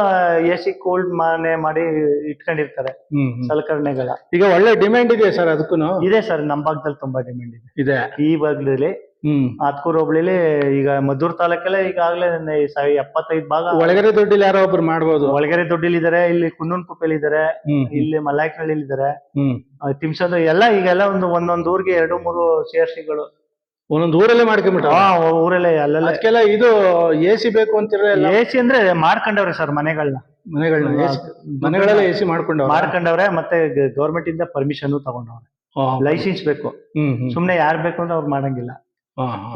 ಎ ಸಿ ಕೋಲ್ಡ್ ಮನೆ ಮಾಡಿ ಇಟ್ಕೊಂಡಿರ್ತಾರೆ. ಸಲಕರಣೆಗಳ. ಈಗ ಒಳ್ಳೆ ಡಿಮ್ಯಾಂಡ್ ಇದೆ ಸರ್ ಅದಕ್ಕೂ ಇದೆ ಸರ್ ನಮ್ಮ ಭಾಗದಲ್ಲಿ ತುಂಬಾ ಡಿಮ್ಯಾಂಡ್ ಇದೆ. ಇದೆ. ಈ ಭಾಗದಲ್ಲಿ ಹ್ಮ್. ಆತ್ಕೂರು ಹೋಬಳಿಲಿ ಈಗ ಮದ್ದೂರ್ ತಾಲೂಕಲ್ಲೇ ಈಗಾಗಲೇ ಎಪ್ಪತ್ತೈದು ಭಾಗ ಒಳಗರೆ ದುಡ್ಡಿಲ್ಲ ಯಾರೋ ಒಬ್ರು ಮಾಡ್ಬೋದು. ಒಳಗರೆ ದೊಡ್ಡಿಲಿ ಇದಾರೆ ಇಲ್ಲಿ ಕುನ್ನೂನ್ ಕುಪ್ಪೆಲಿ ಇದಾರೆ ಇಲ್ಲಿ ಮಲಾಯ್ಕಳ್ಳಿಲಿ ಇದಾರೆ ತಿಮ್ಸದ ಎಲ್ಲ ಈಗೆಲ್ಲ ಒಂದು ಒಂದೊಂದ್ ಊರಿಗೆ ಎರಡು ಮೂರು ಸೇರ್ಸಿಗಳು. ಒಂದೊಂದು ಊರಲ್ಲೇ ಮಾಡ್ಕೊಂಡ್ಬಿಟ್ಟು ಹಾ ಊರಲ್ಲೇ ಅಲ್ಲೆಲ್ಲ. ಅದಕ್ಕೆಲ್ಲ ಇದು ಎ ಸಿ ಬೇಕು ಅಂತಿರೋ ಎ ಸಿ ಅಂದ್ರೆ ಮಾಡ್ಕೊಂಡವ್ರೆ ಸರ್ ಮನೆಗಳನ್ನ ಮನೆಗಳನ್ನ ಮನೆಗಳೆಲ್ಲ ಎ ಸಿ ಮಾಡ್ಕೊಂಡವ್ರೆ. ಮಾಡ್ಕೊಂಡವ್ರೆ ಮತ್ತೆ ಗೌರ್ಮೆಂಟ್ ಇಂದ ಪರ್ಮಿಷನ್ ತಗೊಂಡವ್ರೆ. ಲೈಸೆನ್ಸ್ ಬೇಕು. ಸುಮ್ನೆ ಯಾರ್ ಬೇಕು ಅಂದ್ರೆ ಅವ್ರು ಮಾಡಂಗಿಲ್ಲ.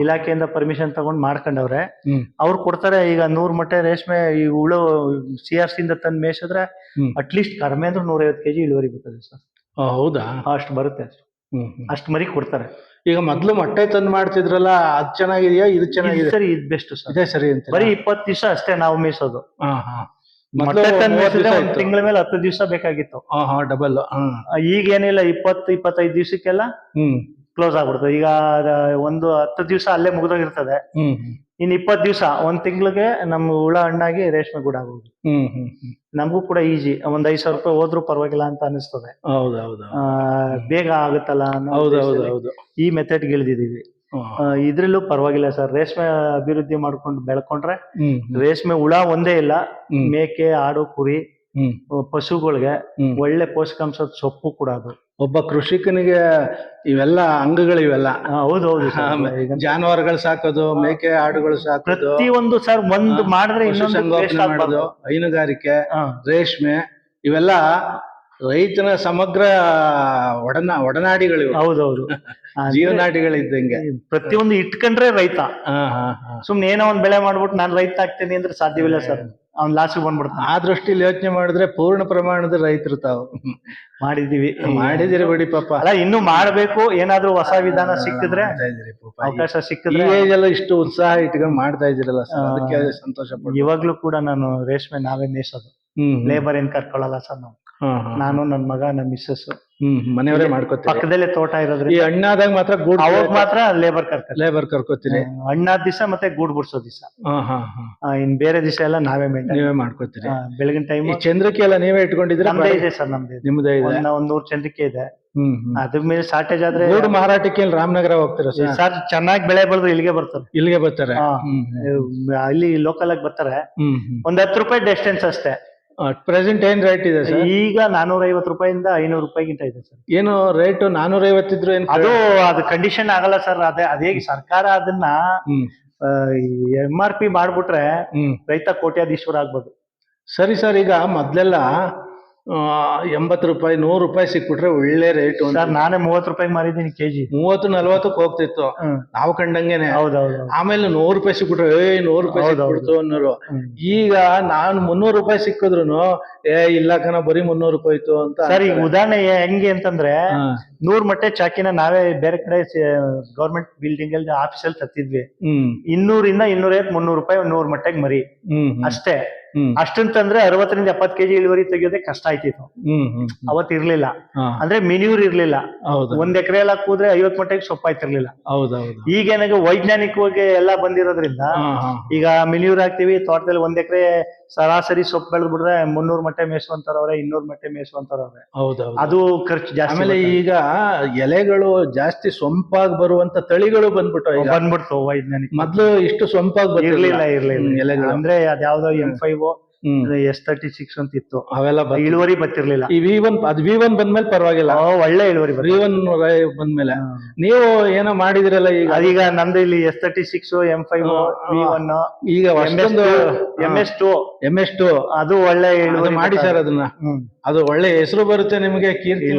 ಇಲಾಖೆಯಿಂದ ಪರ್ಮಿಷನ್ ತಗೊಂಡ್ ಮಾಡ್ಕೊಂಡವ್ರೆ. ಅವ್ರು ಕೊಡ್ತಾರೆ ಈಗ ನೂರ್ ಮೊಟ್ಟೆ ರೇಷ್ಮೆ ಈ ಹುಳು ಸಿ ಆರ್ ಸಿಂದ ತಂದ್ ಮೇಯಿಸಿದ್ರೆ ಅಟ್ಲೀಸ್ಟ್ ಕಡಿಮೆ ಅಂದ್ರೆ ನೂರೈವತ್ತು ಕೆಜಿ ಇಳುವರಿ ಬರ್ತದೆ ಸರ್. ಹೌದಾ? ಅಷ್ಟು ಬರುತ್ತೆ. ಅಷ್ಟು ಮರಿ ಕೊಡ್ತಾರೆ. ಈಗ ಮೊದ್ಲು ಮೊಟ್ಟೆ ತಂದು ಮಾಡ್ತಿದ್ರಲ್ಲ ಅದ್ ಚೆನ್ನಾಗಿದೆಯಾ ಇದು ಚೆನ್ನಾಗಿದೆ ಸರಿ ಇದು ಬೆಸ್ಟ್ ಸರ್. ಇದೇ ಸರಿ ಅಂತ ಬರೀ ಇಪ್ಪತ್ತು ದಿವಸ ಅಷ್ಟೇ ನಾವು ಮೀಸೋದು. ಹಾ ಹಾ. ಮೊಟ್ಟೆ ತಂದ್ ಮೇಯಿಸಿದ್ರೆ ಒಂದ್ ಮೊದಲು ತಿಂಗಳ ಮೇಲೆ ಹತ್ತು ದಿವಸ ಬೇಕಾಗಿತ್ತು. ಹಾ ಹಾ ಡಬಲ್ ಆ, ಈಗ ಏನಿಲ್ಲ ಇಪ್ಪತ್ತು ಇಪ್ಪತ್ತೈದು ದಿವಸಕ್ಕೆಲ್ಲ ಹ್ಮ್. ಕ್ಲೋಸ್ ಆಗ್ಬಿಡ್ತದೆ ಈಗ ಅದ ಒಂದು ಹತ್ತು ದಿವಸ ಅಲ್ಲೇ ಮುಗ್ದೋಗಿರ್ತದೆ. ಹ್ಮ್. ಇನ್ ಇಪ್ಪತ್ತು ದಿವಸ ಒಂದ್ ತಿಂಗಳಿಗೆ ನಮ್ಮ ಹುಳ ಹಣ್ಣಾಗಿ ರೇಷ್ಮೆ ಗೂಡ ಆಗೋದು. ಹ್ಮ್ ಹ್ಮ್ ಹ್ಮ್. ನಮಗೂ ಕೂಡ ಈಜಿ. ಒಂದ್ ಐದ್ ಸಾವಿರ ರೂಪಾಯಿ ಹೋದ್ರೂ ಪರವಾಗಿಲ್ಲ ಅಂತ ಅನಿಸ್ತದೆ. ಹೌದು ಹೌದು ಆ, ಬೇಗ ಆಗುತ್ತಲ್ಲ ಅನ್ನೋ ಹೌದು ಹೌದು ಉದ್ದೇಶದಲ್ಲಿ ಹೌದು. ಈ ಮೆಥಡ್ ಇಳಿದಿದೀವಿ ಇದ್ರಲ್ಲೂ ಪರವಾಗಿಲ್ಲ ಸರ್. ರೇಷ್ಮೆ ಅಭಿವೃದ್ಧಿ ಮಾಡ್ಕೊಂಡು ಬೆಳ್ಕೊಂಡ್ರೆ ಹ್ಮ್ ರೇಷ್ಮೆ ಹುಳ ಒಂದೇ ಇಲ್ಲ. ಹ್ಮ್. ಮೇಕೆ ಆಡು ಕುರಿ ಹ್ಮ್. ಪಶುಗಳಿಗೆ ಹ್ಮ್. ಒಳ್ಳೆ ಪೋಷಕಾಂಶದ ಸೊಪ್ಪು ಕೂಡ ಅದು. ಒಬ್ಬ ಕೃಷಿಕನಿಗೆ ಇವೆಲ್ಲ ಅಂಗಗಳು ಇವೆಲ್ಲ ಹೌದು. ಜಾನುವಾರುಗಳು ಸಾಕೋದು ಮೇಕೆ ಆಡುಗಳು ಸಾಕೋದು ಪ್ರತಿಯೊಂದು ಸರ್ ಒಂದು ಮಾಡಿದ್ರೆ ಸಂಗೋಪನೆ. ಮಾಡೋದು ಹೈನುಗಾರಿಕೆ. ರೇಷ್ಮೆ ಇವೆಲ್ಲ ರೈತನ ಸಮಗ್ರ ಒಡನಾ ಒಡನಾಡಿಗಳು. ಹೌದೌದು ಜೀವನಾಡಿಗಳು ಇದ್ದಂಗೆ ಪ್ರತಿಯೊಂದು ಇಟ್ಕೊಂಡ್ರೆ ರೈತ ಸುಮ್ನೆ ಏನೋ ಒಂದ್ ಬೆಳೆ ಮಾಡ್ಬಿಟ್ಟು ನಾನು ರೈತ ಆಗ್ತೇನೆ ಅಂದ್ರೆ ಸಾಧ್ಯವಿಲ್ಲ ಸರ್ ಅವ್ನ್ ಲಾಸ್ಟ್ ಬಂದ್ಬಿಡ್ತಾನೆ ಆ ದೃಷ್ಟಿಲಿ ಯೋಚನೆ ಮಾಡಿದ್ರೆ ಪೂರ್ಣ ಪ್ರಮಾಣದ ರೈತರು ತಾವು ಮಾಡಿದೀವಿ ಮಾಡಿದಿರಿ ಬಿಡಿ ಪಾಪ ಅಲ್ಲ ಇನ್ನು ಮಾಡ್ಬೇಕು ಏನಾದ್ರೂ ಹೊಸ ವಿಧಾನ ಸಿಕ್ಕಿದ್ರೆ. ಅವಕಾಶ ಸಿಕ್ಕಿದ್ರೆ ಇಷ್ಟು ಉತ್ಸಾಹ ಇಟ್ಕೊಂಡು ಮಾಡ್ತಾ ಇದ್ದೀರಲ್ಲ ಸರ್ ಅದಕ್ಕೆ ಸಂತೋಷ. ಇವಾಗ್ಲೂ ಕೂಡ ನಾನು ರೇಷ್ಮೆ ನಾವೇ ಮೇಯಿಸೋದು. ಲೇಬರ್ ಏನ್ ಕರ್ಕೊಳ್ಳಲ್ಲ ಸರ್ ನಾವು. ನಾನು ನನ್ ಮಗ ನನ್ ಮಿಸ್ಸಸ್ ಹ್ಮ್ ಮನೆಯವರೇ ಮಾಡ್ಕೋತೀವಿ ಪಕ್ಕದಲ್ಲೇ ತೋಟ ಈ ಅಣ್ಣಾದಾಗ ಹಣ್ಣಾದಾಗ ಮಾತ್ರ ಗೂಡ್ ಅವಾಗ ಮಾತ್ರ ಲೇಬರ್ ಕರ್ಕ ಲೇಬರ್ ಕರ್ಕೋತೀನಿ ಹಣ್ಣಾದ ದಿವಸ ಮತ್ತೆ ಗೂಡ್ ಬಿಡ್ಸೋ ದಿವಸ. ಇನ್ ಬೇರೆ ದಿವಸ ಎಲ್ಲ ನಾವೇ ಮೇಂಟೈನ್ ನೀವೇ ಮಾಡ್ಕೋತೀರಿ. ಬೆಳಗಿನ ಟೈಮ್ ಈ ಚಂದ್ರಿಕೆ ಎಲ್ಲ ನೀವೇ ಇಟ್ಕೊಂಡಿದ್ರೆ ನಮ್ದೇ ಇದೆ ಸರ್ ನಮ್ದೇ. ನಿಮ್ದೇ ಇದೆ? ಒಂದ್ ಒಂದ್ ನೂರ್ ಚಂದ್ರಿಕೆ ಇದೆ. ಅದ್ರ ಮೇಲೆ ಶಾರ್ಟೇಜ್ ಆದ್ರೆ ಗೂಡು ಮಾರಾಟಕ್ಕೆ ರಾಮನಗರ ಹೋಗ್ತಾರ ಸರ್? ಚೆನ್ನಾಗಿ ಬೆಳೆ ಬೆಳೆದ್ರೆ ಇಲ್ಲಿಗೆ ಬರ್ತಾರೆ. ಇಲ್ಲಿಗೆ ಬರ್ತಾರೆ. ಇಲ್ಲಿ. ಅಲ್ಲಿ ಲೋಕಲ್ ಆಗಿ ಬರ್ತಾರೆ. ಒಂದ್ ಹತ್ತು ರೂಪಾಯಿ ಡಿಸ್ಟೆನ್ಸ್ ಅಷ್ಟೇ. ಪ್ರೆಸೆಂಟ್ ಏನ್ ರೇಟ್ ಇದೆ ಸರ್ ಈಗ ನಾನೂರ ಐವತ್ತು ರೂಪಾಯಿಂದ ಐನೂರು ರೂಪಾಯಿಗಿಂತ ಇದೆ ಸರ್ ಏನು ರೇಟ್ ನಾನೂರ ಐವತ್ತಿದ್ರು ಏನ್ ಅದು ಅದು ಕಂಡೀಷನ್ ಆಗಲ್ಲ ಸರ್ ಅದೇ ಅದೇ ಸರ್ಕಾರ ಅದನ್ನ ಎಂ ಆರ್ ಪಿ ಮಾಡ್ಬಿಟ್ರೆ ರೈತ ಕೋಟ್ಯಾಧೀಶ್ವರ ಆಗ್ಬೋದು. ಸರಿ ಸರ್ ಈಗ ಮೊದ್ಲೆಲ್ಲ ಎಂಬತ್ತು ರೂಪಾಯಿ ನೂರು ರೂಪಾಯಿ ಸಿಕ್ಬಿಟ್ರೆ ಒಳ್ಳೆ ರೇಟ್ ಸರ್ ನಾನೇ ಮೂವತ್ತು ರೂಪಾಯಿ ಮಾರಿದ್ದೀನಿ ಕೆಜಿ. ಮೂವತ್ತು ನಲ್ವತ್ತಕ್ಕೆ ಹೋಗ್ತಿತ್ತು. ನಾವು ಕಂಡಂಗೆನೆ. ಹೌದೌದು. ಆಮೇಲೆ ನೂರು ರೂಪಾಯಿ ಸಿಕ್ಬಿಟ್ರೆ ಏ ನೂರು ರೂಪಾಯಿ ಹೌದು, ಹೌದು. ಸಿಕ್ಬಿಡ್ತು ಅನ್ನೋರು. ಈಗ ನಾನು ಮುನ್ನೂರು ರೂಪಾಯಿ ಸಿಕ್ಕಿದ್ರು ಏ ಇಲ್ಲ ಕಣ ಬರೀ ಮುನ್ನೂರು ರೂಪಾಯಿ ಇತ್ತು ಅಂತ ಸರ್ ಈಗ ಉದಾಹರಣೆ ಹೆಂಗೆ ಅಂತಂದ್ರೆ. ನೂರ್ ಮಟ್ಟೆ ಚಾಕಿನ ನಾವೇ ಬೇರೆ ಕಡೆ ಗೌರ್ಮೆಂಟ್ ಬಿಲ್ಡಿಂಗ್ ಅಲ್ಲಿ ಆಫೀಸಲ್ಲಿ ತತ್ತಿದ್ವಿ. ಇನ್ನೂರಿಂದ ಇನ್ನೂರೈವತ್ ಮುನ್ನೂರು ರೂಪಾಯಿ ನೂರ್ ಮಟ್ಟೆಗೆ ಮರಿ. ಅಷ್ಟೇ. ಅಷ್ಟಂತಂದ್ರೆ ಅರವತ್ತರಿಂದ ಎಪ್ಪತ್ ಕೆಜಿ ಇಳುವರಿ ತೆಗಿಯೋದೇ ಕಷ್ಟ ಆಯ್ತಿತ್ತು. ಅವತ್ ಇರ್ಲಿಲ್ಲ. ಅಂದ್ರೆ ಮಿನಿಯೂರ್ ಇರ್ಲಿಲ್ಲ. ಹೌದು. ಒಂದ್ ಎಕರೆ ಎಲ್ಲ ಕೂದ್ರೆ ಐವತ್ ಮಟ್ಟಿಗೆ ಸೊಪ್ಪಾಯ್ತಿರ್ಲಿಲ್ಲ ಈಗ ಏನಾಗ ವೈಜ್ಞಾನಿಕವಾಗಿ ಎಲ್ಲಾ ಬಂದಿರೋದ್ರಿಂದ. ಈಗ ಮಿನಿಯೂರ್ ಹಾಕ್ತಿವಿ ತೋಟದಲ್ಲಿ ಒಂದ್ ಎಕರೆ ಸರಾಸರಿ ಸೊಪ್ಪು ಬೆಳೆದ್ಬಿಟ್ರೆ ಮುನ್ನೂರ್ ಮಟ್ಟೆ ಮೇಯಿಸುವಂತಾರವ್ರೆ ಇನ್ನೂರ್ ಮಟ್ಟೆ ಮೇಯಿಸುವಂತಾರವ್ರೆ ಅದು ಖರ್ಚು ಜಾಸ್ತಿ ಆಮೇಲೆ ಈಗ ಎಲೆಗಳು ಜಾಸ್ತಿ ಸೊಂಪಾಗಿ ಬರುವಂತ ತಳಿಗಳು ಬಂದ್ಬಿಟ್ಟು ಈಗ. ಬಂದ್ಬಿಡ್ತು ವೈಜ್ಞಾನಿಕ. ಮೊದ್ಲು ಇಷ್ಟು ಸೊಂಪಾಗಿ ಬರ್ತಿರ್ಲಿಲ್ಲ. ಇರ್ಲಿಲ್ಲ ಎಲೆಗಳು. ಅಂದ್ರೆ ಅದ್ಯಾವ್ದೋ M five S thirty six ಅಂತ ಇತ್ತು ಅವೆಲ್ಲ ಇಳುವರಿ ಬರ್ತಿರ್ಲಿಲ್ಲ. ಈ ವಿ ಒನ್ ಅದು ವಿ ಒನ್ ಬಂದ್ಮೇಲೆ ಪರವಾಗಿಲ್ಲ. ಒಳ್ಳೆ ಇಳುವರಿ ವಿ ಒನ್ ಬಂದ್ಮೇಲೆ ನೀವು ಏನೋ ಮಾಡಿದಿರಲ್ಲ ಈಗ? ಅದೀಗ ನಂದು ಇಲ್ಲಿ S thirty six M five V. One ಈಗ M S two M S two ಅದು ಒಳ್ಳೆ ಇಳುವರಿ ಮಾಡಿ ಸರ್ ಅದನ್ನ. ಹ್ಮ್. ಅದು ಒಳ್ಳೆ ಹೆಸರು ಬರುತ್ತೆ ನಿಮಗೆ ಕೀರ್ತಿ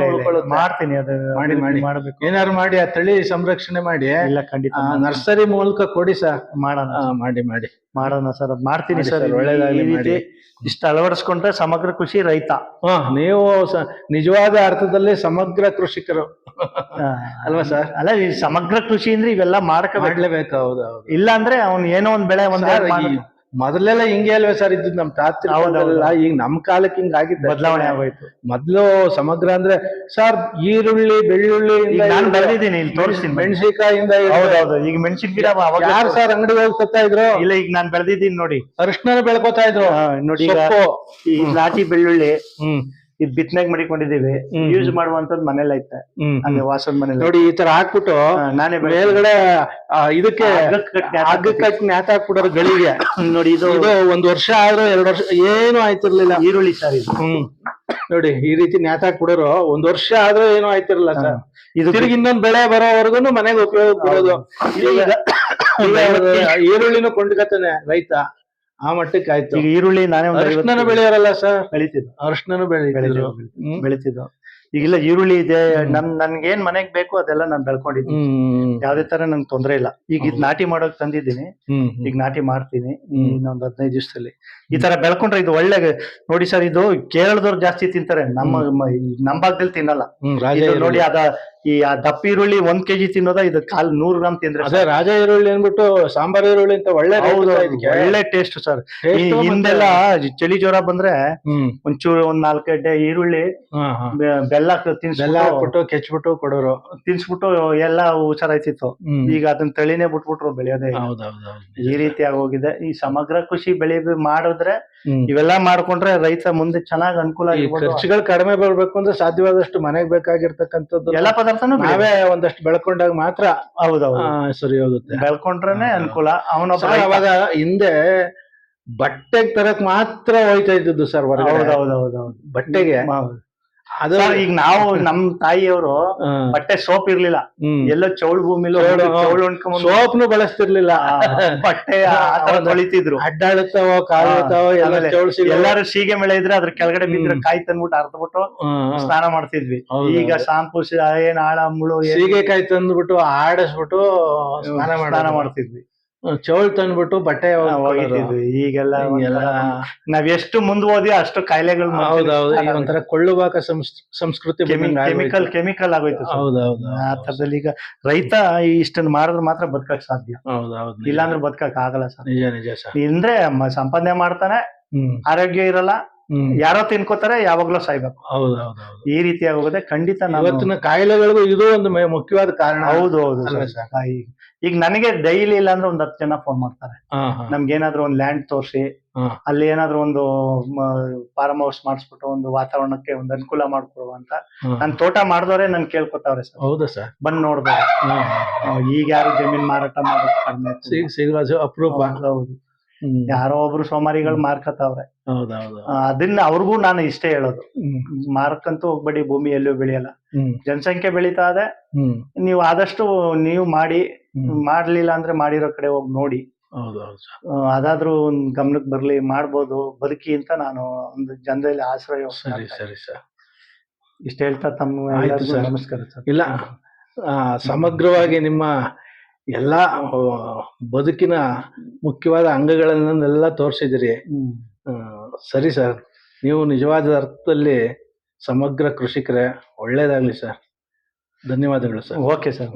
ಮಾಡ್ತೀನಿ ಅದು ಮಾಡಿ, ಮಾಡಿ. ಮಾಡಬೇಕು. ಏನಾದ್ರು ಮಾಡಿ ಆ ತಳಿ ಸಂರಕ್ಷಣೆ ಮಾಡಿ. ಇಲ್ಲ ಖಂಡಿತ ನರ್ಸರಿ ಮೂಲಕ ಕೊಡಿ ಸರ್. ಮಾಡೋಣ ಮಾಡಿ ಮಾಡಿ. ಮಾಡೋಣ ಸರ್ ಅದ್ ಮಾಡ್ತೀನಿ ಮಾಡಿ ಸರ್. sir, ಒಳ್ಳೇದಾಗ್ಲಿ ಮಾಡಿ. ಇಷ್ಟ ಅಳವಡಿಸ್ಕೊಂಡ್ರೆ ಸಮಗ್ರ ಕೃಷಿ ರೈತ. ಹಾ ನೀವು ಸ- ನಿಜವಾದ ಅರ್ಥದಲ್ಲಿ ಸಮಗ್ರ ಕೃಷಿಕರು. ಆ, ಅಲ್ವಾ ಸರ್? ಅಲ್ಲ ಈ ಸಮಗ್ರ ಕೃಷಿ ಅಂದ್ರೆ ಇವೆಲ್ಲ ಮಾಡ್ಕೋಬೇಕು ಮಾಡ್ಲೇಬೇಕು ಹೌದು ಹೌದು. ಇಲ್ಲ ಅಂದ್ರೆ ಅವ್ನ್ ಏನೋ ಒಂದ್ ಬೆಳೆ ಒಂದ್ ಮೊದಲೆಲ್ಲ ಹಿಂಗೆ ಅಲ್ವೇ ಸರ್ ಇದ್ದು ನಮ್ ತಾತ್ರ ಹೌದು, ಹೌದು. ಈಗ ನಮ್ ಕಾಲಕ್ಕೆ ಹಿಂಗ ಆಗಿದ್ದ ಬದಲಾವಣೆ ಆಗೋಯ್ತು. ಮೊದ್ಲು ಸಮಗ್ರ ಅಂದ್ರೆ ಸರ್ ಈರುಳ್ಳಿ ಬೆಳ್ಳುಳ್ಳಿ ನಾನು ಬೆಳೆದಿದ್ದೀನಿ ಇಲ್ಲಿ ತೋರಿಸ್ತೀನಿ ಮೆಣಸಿನಕಾಯಿಂದ ಹೌದೌದು ಈಗ ಮೆಣಸಿನ ಗಿಡ ಯಾರು ಸರ್ ಅಂಗಡಿ ಹೋಗಿ ತತ್ತಾ ಇದ್ರು? ಇಲ್ಲ ಈಗ ನಾನು ಬೆಳೆದಿದ್ದೀನಿ ನೋಡಿ. ಅರಿಶಿನ ಬೆಳ್ಕೊತಾ ಇದ್ರು. ನೋಡಿ ಈಗ ಈ ನಾಟಿ ಬೆಳ್ಳುಳ್ಳಿ. ಹ್ಮ್. ಇದ್ ಬಿತ್ನಾಗ ಮಡಿಕೊಂಡಿದೀವಿ ಹ್ಮ್. ಯೂಸ್ ಮಾಡುವಂತದ್ದು ಮನೇಲಿ ಐತೆ. ಹ್ಮ್ ಹಂಗೆ ವಾಸದ ಮನೇಲಿ ನೋಡಿ ಈ ತರ ಹಾಕ್ಬಿಟ್ಟು ನಾನೇ ಮೇಲ್ಗಡೆ ಆ, ಇದಕ್ಕೆ ಹಗ್ಗಕ್ ಕಟ್ಟಿ ನ್ಯಾತ್ ಹಗ್ಗಕ್ಕೆ ಕಟ್ಟಿ ನ್ಯಾತ್ ಹಾಕ್ಬಿಡೋರು ಗಳಿಗೆ. ನೋಡಿ ಇದು ಇದು ಒಂದ್ ವರ್ಷ ಆದ್ರೂ ಎರಡ್ ವರ್ಷ ಏನು ಆಯ್ತಿರ್ಲಿಲ್ಲ. ಈರುಳ್ಳಿ ಸರ್ ಇದು. ಹ್ಮ್. ನೋಡಿ ಈ ರೀತಿ ನ್ಯಾತ ಹಾಕ್ಬಿಡೋರು ಒಂದ್ ವರ್ಷ ಆದ್ರೂ ಏನು ಆಯ್ತಿರ್ಲಿಲ್ಲ ಸರ್. ಇದು ತಿರುಗಿ ಇನ್ನೊಂದ್ ಬೆಳೆ ಬರೋವರೆಗೂ ಮನೆಗೆ ಉಪಯೋಗ ಬರೋದು ಈಗ ಈಗ ಈರುಳ್ಳಿನೂ ಕೊಂಡ್ಕತಾನೆ ರೈತ. ಆ ಮಟ್ಟಕ್ಕೆ ಆಯ್ತು ಈಗ ಈರುಳ್ಳಿ ನಾನೇ ಒಂದು ಅರಿಶಿನ ಬೆಳೆಯೋರಲ್ಲ ಸರ್? ಬೆಳಿತಿದ್ದು. ಅರಿಶಿನ ಬೆಳೆಯೋ ಬೆಳಿತಿದ್ದು ಈಗ ಈಗಿಲ್ಲ ಈರುಳ್ಳಿ ಇದೆ ನನ್ ನನ್ಗೇನ್ ಏನ್ ಮನೆಗ್ ಬೇಕು ಅದೆಲ್ಲ ನಾನು ಬೆಳ್ಕೊಂಡಿದ್ದೀನಿ. ಯಾವ್ದೇ ತರ ನಂಗೆ ತೊಂದ್ರೆ ಇಲ್ಲ. ಈಗ ಇದ್ ನಾಟಿ ಮಾಡೋಕ್ ತಂದಿದ್ದೀನಿ. ಈಗ ನಾಟಿ ಮಾಡ್ತೀನಿ. ಇನ್ನೊಂದ್ ಹದಿನೈದು ದಿವಸದಲ್ಲಿ. ಈ ತರ ಬೆಳ್ಕೊಂಡ್ರೆ ಇದು ಒಳ್ಳೆ ನೋಡಿ ಸರ್ ಇದು ಕೇರಳದವ್ರು ಜಾಸ್ತಿ ತಿಂತಾರೆ. ನಮ್ಮ ನಮ್ ಭಾಗದಲ್ಲಿ ತಿನ್ನಲ್ಲ. ಇದು ನೋಡಿ ಅದ ಈ ಆ ದಪ್ಪ ಈರುಳ್ಳಿ ಒಂದ್ ಕೆಜಿ ತಿನ್ನೋದ ಇದು ಕಾಲ್ ನೂರ್ ಗ್ರಾಮ್ ತಿಂದ್ರೆ ಅದೇ ರಾಜ ಈರುಳ್ಳಿ ಅಂದ್ಬಿಟ್ಟು ಸಾಂಬಾರ್ ಈರುಳ್ಳಿ ಅಂತ ಒಳ್ಳೆ ಒಳ್ಳೆ ಟೇಸ್ಟ್ ಸರ್. ಹಿಂದೆಲ್ಲ ಚಳಿ ಜ್ವರ ಬಂದ್ರೆ ಒಂಚೂರು ಒಂದ್ ನಾಲ್ಕೈದು ಈರುಳ್ಳಿ ಬೆಲ್ಲ ಬೆಲ್ಲ ತಿನ್ಸ್ಬಿಟ್ಟು ಹಾಕ್ಬಿಟ್ಟು ಕೆಚ್ಬಿಟ್ಟು ಕೊಡೋರು. ತಿನ್ಸ್ಬಿಟ್ಟು ಎಲ್ಲ ಹುಷಾರಾಯ್ತಿತ್ತು. ಈಗ ಅದನ್ನ ತಳಿನೇ ಬಿಟ್ಬಿಟ್ರು ಬೆಳೆಯೋದೇ ಈ ರೀತಿ ಹೋಗಿದೆ ಈ ಸಮಗ್ರ ಕೃಷಿ ಬೆಳೆ ಮಾಡಿದ್ರೆ ಇವೆಲ್ಲಾ ಮಾಡ್ಕೊಂಡ್ರೆ ರೈತ ಮುಂದೆ ಚೆನ್ನಾಗಿ ಅನುಕೂಲ ಖರ್ಚುಗಳು ಕಡಿಮೆ ಬರ್ಬೇಕು ಅಂದ್ರೆ ಸಾಧ್ಯವಾದಷ್ಟು ಮನೆಗ್ ಬೇಕಾಗಿರ್ತಕ್ಕಂಥದ್ದು. ಎಲ್ಲ ಪದಾರ್ಥನೂ ನಾವೇ ಒಂದಷ್ಟು ಬೆಳ್ಕೊಂಡಾಗ ಮಾತ್ರ ಹೌದೌದು. ಸರಿ ಹೋಗುತ್ತೆ. ಬೆಳ್ಕೊಂಡ್ರೇನೆ ಅನುಕೂಲ. ಅವನೊಬ್ಬ ಅವಾಗ ಹಿಂದೆ ಬಟ್ಟೆಗ್ ತರಕ್ ಮಾತ್ರ ಹೋಯ್ತಾ ಇದ್ದದ್ದು ಸರ್ ಹೊರಗಡೆ. ಹೌದೌದೌದೌದು. ಬಟ್ಟೆಗೆ ಅದು ಈಗ ನಾವು ನಮ್ ತಾಯಿಯವರು ಬಟ್ಟೆ ಸೋಪ್ ಇರ್ಲಿಲ್ಲ. ಎಲ್ಲ ಚೌಳ್ ಭೂಮಿಲಿ ಚೌಳು, ಸೋಪ್ನು ಬಳಸ್ತಿರ್ಲಿಲ್ಲ. ಬಟ್ಟೆ ಆ ತರ ತೊಳಿತಿದ್ರು. ಅಡ್ಡಾಡುತ್ತಾವೋ ಚೌಳ್ಸಿ ಎಲ್ಲಾರು ಸೀಗೆ ಮಳೆ ಇದ್ರೆ ಅದ್ರ ಕೆಳಗಡೆ ಬಿದ್ರೆ ಕಾಯಿ ತಂದ್ಬಿಟ್ಟು ಅರ್ದ್ಬಿಟ್ಟು ಸ್ನಾನ ಮಾಡ್ತಿದ್ವಿ. ಈಗ. ಶಾಂಪು ಏನ್ ಆಳ ಮುಳು ಸೀಗೆ ಸೀಗೆಕಾಯಿ ತಂದ್ಬಿಟ್ಟು ಆಡಿಸ್ಬಿಟ್ಟು ಸ್ನಾನ ಸ್ನಾನ ಮಾಡ್ತಿದ್ವಿ. ಚೌಳ್ ತಂದ್ಬಿಟ್ಟು ಬಟ್ಟೆ ಈಗೆಲ್ಲ ನಾವ್ ಎಷ್ಟು ಮುಂದುವೋದಿ ಅಷ್ಟು ಕಾಯಿಲೆಗಳು ಹೌದೌದು ಈಗ ಒಂಥರ ಕೊಳ್ಳುವಾಕ ಸಂಸ್- ಸಂಸ್ಕೃತಿ ಬಂದಂಗ್ ಕೆಮಿಕಲ್ ಆಗೋಯ್ತು. ಕೆಮಿಕಲ್ ಆಗೋಯ್ತು. ಹೌದೌದು ಆ ತರದಲ್ಲಿ ಈಗ ರೈತ ಇಷ್ಟನ್ನ ಮಾಡಿದ್ರೆ ಮಾತ್ರ ಬದುಕಕ್ ಸಾಧ್ಯ. ಹೌದೌದು ಇಲ್ಲಾಂದ್ರೆ ಬದುಕಕ್ ಆಗಲ್ಲ ಸರ್. ನಿಜ ನಿಜ ಸರ್. ಅಂದ್ರೆ ಮ- ಸಂಪಾದನೆ ಮಾಡ್ತಾನೆ ಹ್ಮ್. ಆರೋಗ್ಯ ಇರಲ್ಲ ಹ್ಮ್. ಯಾರೋ ತಿನ್ಕೋತಾರೆ ಯಾವಾಗ್ಲೂ ಸಾಯ್ಬೇಕು. ಹೌದೌದು ಈ ರೀತಿ ಆಗೋಗಿದೆ ಖಂಡಿತ ನಾನು ಇವತ್ತಿನ ಕಾಯಿಲೆಗಳಿಗೂ ಇದು ಒಂದು ಮೆ- ಮುಖ್ಯವಾದ ಕಾರಣ ಹೌದು ಹೌದು ಅಲ್ವಾ ಸರ್. ಆ, ಈಗ ನನಗೆ ಡೈಲಿ ಇಲ್ಲ ಅಂದ್ರೆ ಒಂದ್ ಹತ್ತು ಜನ ಫೋನ್ ಮಾಡ್ತಾರೆ. ನಮ್ಗೆ ಏನಾದ್ರು ಒಂದ್ ಲ್ಯಾಂಡ್ ತೋರಿಸಿ. ಅಲ್ಲಿ ಏನಾದ್ರು ಒಂದು ಫಾರ್ಮ್ ಹೌಸ್ ಮಾಡಿಸ್ಬಿಟ್ಟು ಒಂದು ವಾತಾವರಣಕ್ಕೆ ಒಂದು ಅನುಕೂಲ ಮಾಡ್ಕೊಡುವ ಅಂತ. ನನ್ ತೋಟ ಮಾಡಿದವರೇ ನನ್ ಕೇಳ್ಕೊತಾವ್ರೆ ಸರ್. ಹೌದಾ ಸರ್? ಬಂದ್ ನೋಡ್ಬೋದು. ಈಗ ಯಾರು ಜಮೀನ್ ಮಾರಾಟ ಮಾಡೋದು ಅಪರೂಪ ಹೌದು ಯಾರೋ ಒಬ್ರು ಸೋಮಾರಿಗಳು ಮಾರ್ಕತಾವ್ರೆ ಅದನ್ನ ಅವ್ರಿಗೂ ನಾನು ಇಷ್ಟೇ ಹೇಳೋದು. ಮಾರಕ್ಕಂತೂ ಹೋಗ್ಬೇಡಿ ಭೂಮಿ ಎಲ್ಲೂ ಬೆಳೆಯಲ್ಲ. ಜನಸಂಖ್ಯೆ ಬೆಳೀತಾ ಇದೆ. ನೀವು ಆದಷ್ಟು ನೀವು ಮಾಡಿ. ಮಾಡ್ಲಿಲ್ಲ ಅಂದ್ರೆ ಮಾಡಿರೋ ಕಡೆ ಹೋಗಿ ನೋಡಿ. ಅದಾದ್ರೂ ಒಂದ್ ಗಮನಕ್ಕೆ ಬರ್ಲಿ ಮಾಡ್ಬೋದು ಬದುಕಿ ಅಂತ ನಾನು ಒಂದು ಜನರಲ್ಲಿ ಆಶ್ರಯ ಸರಿ ಸರಿ ಸರ್. ಇಷ್ಟ ಹೇಳ್ತಾ ತಮ್ಮ. ನಮಸ್ಕಾರ ಸರ್. ಇಲ್ಲ ಸಮಗ್ರವಾಗಿ ನಿಮ್ಮ ಎಲ್ಲ ಬದುಕಿನ ಮುಖ್ಯವಾದ ಅಂಗಗಳನ್ನೆಲ್ಲ ತೋರಿಸಿದಿರಿ ಸರಿ ಸರ್. ನೀವು ನಿಜವಾದ ಅರ್ಥದಲ್ಲಿ ಸಮಗ್ರ ಕೃಷಿಕರೇ. ಒಳ್ಳೇದಾಗ್ಲಿ ಸರ್. ಧನ್ಯವಾದಗಳು ಸರ್. Okay sir.